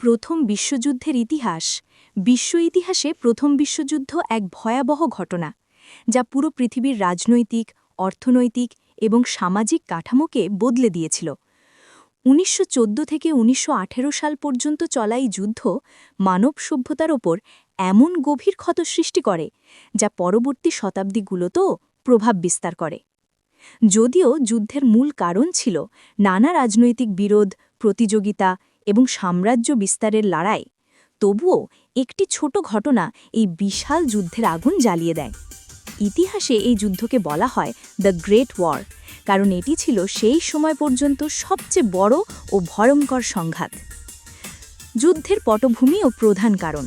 প্রথম বিশ্বযুদ্ধের ইতিহাস। বিশ্ব ইতিহাসে প্রথম বিশ্বযুদ্ধ এক ভয়াবহ ঘটনা, যা পুরো পৃথিবীর রাজনৈতিক, অর্থনৈতিক এবং সামাজিক কাঠামোকে বদলে দিয়েছিল। উনিশশো চোদ্দ থেকে উনিশশো আঠেরো সাল পর্যন্ত চলা এই যুদ্ধ মানব সভ্যতার ওপর এমন গভীর ক্ষত সৃষ্টি করে, যা পরবর্তী শতাব্দীগুলোতেও প্রভাব বিস্তার করে। যদিও যুদ্ধের মূল কারণ ছিল নানা রাজনৈতিক বিরোধ, প্রতিযোগিতা এবং সাম্রাজ্য বিস্তারের লড়াই। তবুও একটি ছোট ঘটনা এই বিশাল যুদ্ধের আগুন জ্বালিয়ে দেয়। ইতিহাসে এই যুদ্ধকে বলা হয় দ্য গ্রেট ওয়ার কারণ এটি ছিল সেই সময় পর্যন্ত সবচেয়ে বড় ও ভয়ঙ্কর সংঘাত। যুদ্ধের পটভূমি ও প্রধান কারণ।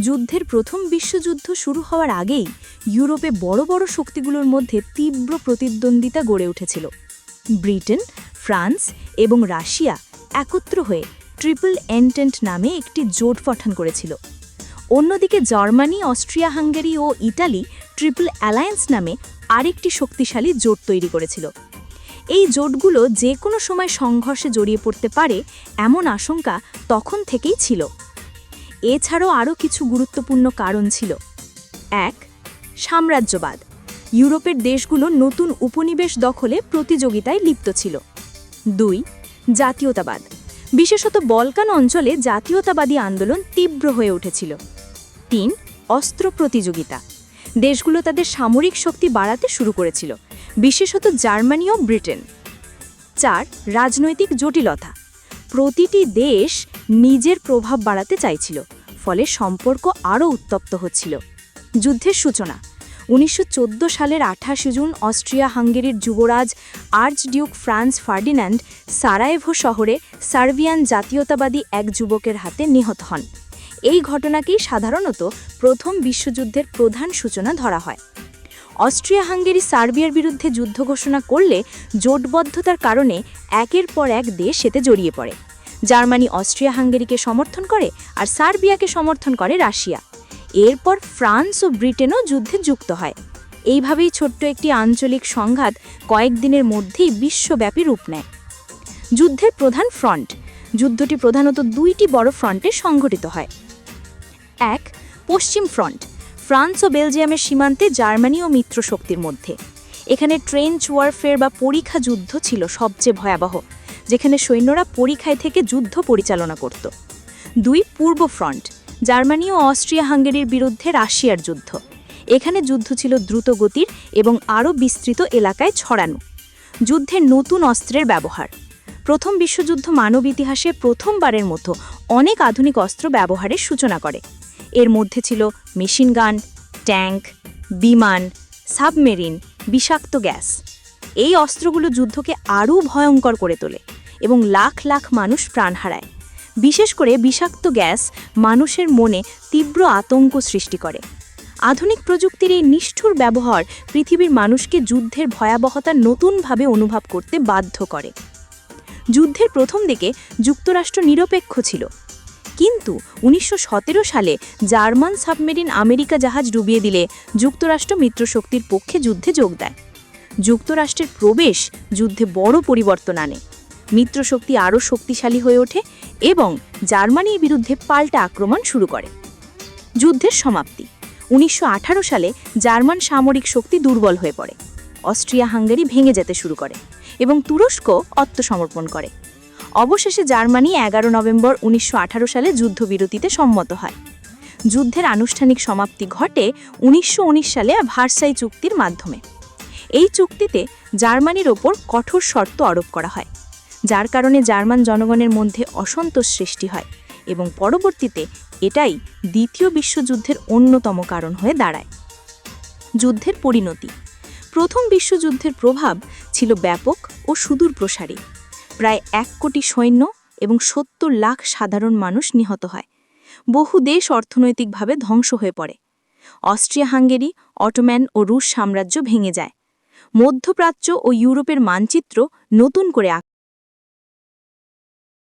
যুদ্ধের প্রথম বিশ্বযুদ্ধ শুরু হওয়ার আগেই ইউরোপে বড় বড় শক্তিগুলোর মধ্যে তীব্র প্রতিদ্বন্দ্বিতা গড়ে উঠেছিল। ব্রিটেন, ফ্রান্স এবং রাশিয়া একত্র হয়ে ট্রিপল এন্টেন্ট নামে একটি জোট গঠন করেছিল। অন্যদিকে জার্মানি, অস্ট্রিয়া, হাঙ্গেরি ও ইটালি ট্রিপল অ্যালায়েন্স নামে আরেকটি শক্তিশালী জোট তৈরি করেছিল। এই জোটগুলো যে কোনো সময় সংঘর্ষে জড়িয়ে পড়তে পারে এমন আশঙ্কা তখন থেকেই ছিল। এছাড়াও আরও কিছু গুরুত্বপূর্ণ কারণ ছিল। এক, সাম্রাজ্যবাদ। ইউরোপের দেশগুলো নতুন উপনিবেশ দখলে প্রতিযোগিতায় লিপ্ত ছিল। দুই জাতীয়তাবাদ। বিশেষত বলকান অঞ্চলে জাতীয়তাবাদী আন্দোলন তীব্র হয়ে উঠেছিল। তিন, অস্ত্র প্রতিযোগিতা। দেশগুলো তাদের সামরিক শক্তি বাড়াতে শুরু করেছিল, বিশেষত জার্মানি ও ব্রিটেন। চার, রাজনৈতিক জটিলতা। প্রতিটি দেশ নিজের প্রভাব বাড়াতে চাইছিল, ফলে সম্পর্ক আরও উত্তপ্ত হচ্ছিল। যুদ্ধের সূচনা। উনিশশো চোদ্দ সালের আঠাশে জুন অস্ট্রিয়া হাঙ্গেরির যুবরাজ arch Duke Franz Ferdinand Sarajevo শহরে সার্বিয়ান জাতীয়তাবাদী এক যুবকের হাতে নিহত হন। এই ঘটনাকেই সাধারণত প্রথম বিশ্বযুদ্ধের প্রধান সূচনা ধরা হয়। অস্ট্রিয়া হাঙ্গেরি সার্বিয়ার বিরুদ্ধে যুদ্ধ ঘোষণা করলে জোটবদ্ধতার কারণে একের পর এক দেশ এতে জড়িয়ে পড়ে। জার্মানি অস্ট্রিয়া হাঙ্গেরিকে সমর্থন করে আর সার্বিয়াকে সমর্থন করে রাশিয়া। এরপর ফ্রান্স ও ব্রিটেনও যুদ্ধে যুক্ত হয়। এইভাবেই ছোট্ট একটি আঞ্চলিক সংঘাত কয়েকদিনের মধ্যেই বিশ্বব্যাপী রূপ নেয়। যুদ্ধের প্রধান ফ্রন্ট, যুদ্ধটি প্রধানত দুইটি বড় ফ্রন্টে সংঘটিত হয়। এক, পশ্চিম ফ্রন্ট, ফ্রান্স ও বেলজিয়ামের সীমান্তে জার্মানি ও মিত্র শক্তির মধ্যে। এখানে ট্রেঞ্চ ওয়ারফেয়ার বা পরীক্ষা যুদ্ধ ছিল সবচেয়ে ভয়াবহ, যেখানে সৈন্যরা পরীক্ষায় থেকে যুদ্ধ পরিচালনা করত। দুই, পূর্ব ফ্রন্ট জার্মানি ও অস্ট্রিয়া হাঙ্গেরির বিরুদ্ধে রাশিয়ার যুদ্ধ। এখানে যুদ্ধ ছিল দ্রুতগতির এবং আরও বিস্তৃত এলাকায় ছড়ানো। যুদ্ধের নতুন অস্ত্রের ব্যবহার। প্রথম বিশ্বযুদ্ধ মানব ইতিহাসে প্রথমবারের মতো অনেক আধুনিক অস্ত্র ব্যবহারের সূচনা করে। এর মধ্যে ছিল মেশিন গান, ট্যাঙ্ক, বিমান, সাবমেরিন, বিষাক্ত গ্যাস। এই অস্ত্রগুলো যুদ্ধকে আরও ভয়ঙ্কর করে তোলে এবং লাখ লাখ মানুষ প্রাণ হারায়। বিশেষ করে বিষাক্ত গ্যাস মানুষের মনে তীব্র আতঙ্ক সৃষ্টি করে। আধুনিক প্রযুক্তির এই নিষ্ঠুর ব্যবহার পৃথিবীর মানুষকে যুদ্ধের ভয়াবহতা নতুনভাবে অনুভব করতে বাধ্য করে। যুদ্ধের প্রথম দিকে যুক্তরাষ্ট্র নিরপেক্ষ ছিল। কিন্তু উনিশশো সতেরো সালে জার্মান সাবমেরিন আমেরিকা জাহাজ ডুবিয়ে দিলে যুক্তরাষ্ট্র মিত্রশক্তির পক্ষে যুদ্ধে যোগ দেয়। যুক্তরাষ্ট্রের প্রবেশ যুদ্ধে বড় পরিবর্তন আনে। মিত্রশক্তি আরও শক্তিশালী হয়ে ওঠে এবং জার্মানির বিরুদ্ধে পাল্টা আক্রমণ শুরু করে। যুদ্ধের সমাপ্তি। উনিশশো আঠারো সালে জার্মান সামরিক শক্তি দুর্বল হয়ে পড়ে। অস্ট্রিয়া হাঙ্গেরি ভেঙে যেতে শুরু করে এবং তুরস্ক আত্মসমর্পণ করে। অবশেষে জার্মানি এগারো নভেম্বর উনিশশো আঠারো সালে যুদ্ধবিরতিতে সম্মত হয়। যুদ্ধের আনুষ্ঠানিক সমাপ্তি ঘটে উনিশশো উনিশ সালে ভার্সাই চুক্তির মাধ্যমে। এই চুক্তিতে জার্মানির ওপর কঠোর শর্ত আরোপ করা হয়। যার কারণে জার্মান জনগণের মধ্যে অসন্তোষ সৃষ্টি হয় এবং পরবর্তীতে এটাই দ্বিতীয় বিশ্বযুদ্ধের অন্যতম কারণ হয়ে দাঁড়ায়। যুদ্ধের পরিণতি। প্রথম বিশ্বযুদ্ধের প্রভাব ছিল ব্যাপক ও সুদূর প্রসারী প্রায় এক কোটি সৈন্য এবং সত্তর লাখ সাধারণ মানুষ নিহত হয়। বহু দেশ অর্থনৈতিকভাবে ধ্বংস হয়ে পড়ে। অস্ট্রিয়া হাঙ্গেরি অটোম্যান ও রুশ সাম্রাজ্য ভেঙে যায়। মধ্যপ্রাচ্য ও ইউরোপের মানচিত্র নতুন করে